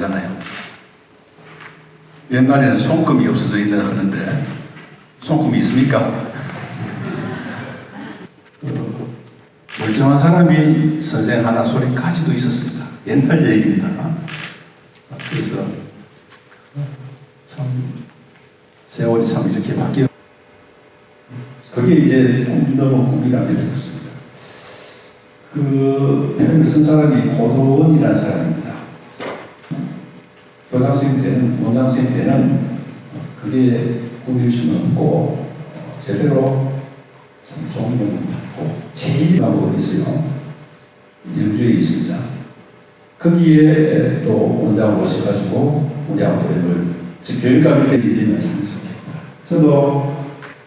되잖아요. 옛날에는 손금이 없어져 있다 하는데 손금이 있습니까? 멀쩡한 사람이 선생 하나 소리까지도 있었습니다. 옛날 얘기입니다. 그래서 참 세월이 참 이렇게 바뀌어 그게 이제 꿈 너무 꿈이라게 되었습니다. 그 표현을 쓴 사람이 고도원이라는 사람입니다. 교장 선생님 원장 선생님 그게 꾸밀 수는 없고 어, 제대로 참 좋은 명을 받고 제일이라고 있어요. 영주에 있습니다. 거기에 또 원장을 모셔가지고 우리하고 교육을 즉 교육감이 되게 되면 참 좋겠다. 저도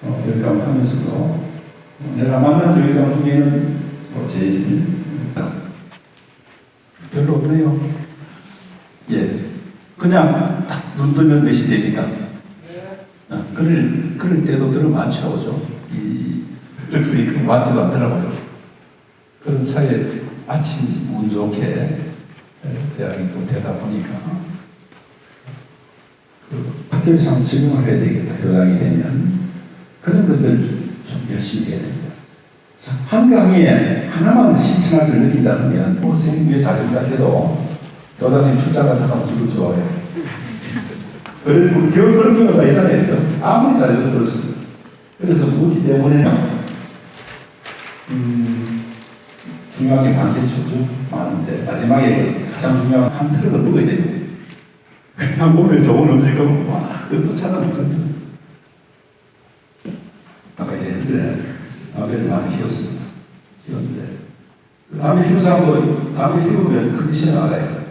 어, 교육감을 하면서도 내가 만난 교육감 중에는 뭐 제일 별로 없네요. 예, 그냥 딱 눈 뜨면 몇 시 됩니까? 어, 그럴 그럴 때도 안 채워져. 이 적성이 그렇게 많지도 않더라고요. 그런 차에 아침 운 좋게 에, 대학이 또 되다 보니까 그 학교에서 한번 적용을 해야 되겠다. 교장이 되면 그런 것들 좀 열심히 해야 됩니다. 한강에 하나만 걸 느낀다 하면 뭐 선생님 왜 자전거 해도 교장 선생님 출장 갔다 가면 기분 좋아요. 그런, 뭐 그런, 그런 경우가 있잖아요. 아무리 잘해도 그렇습니다. 그래서 그렇기 때문에 음, 중요한 게 많겠죠. 많은데 마지막에 가장 중요한 한 틀을 먹어야 돼요. 그냥 몸에 좋은 음식은 와 그것도 찾아 먹습니다. 아까 얘기했는데 담배를 많이. 피웠는데 그 담배 피운 사람도 담배 피우면 컨디션이 알아요.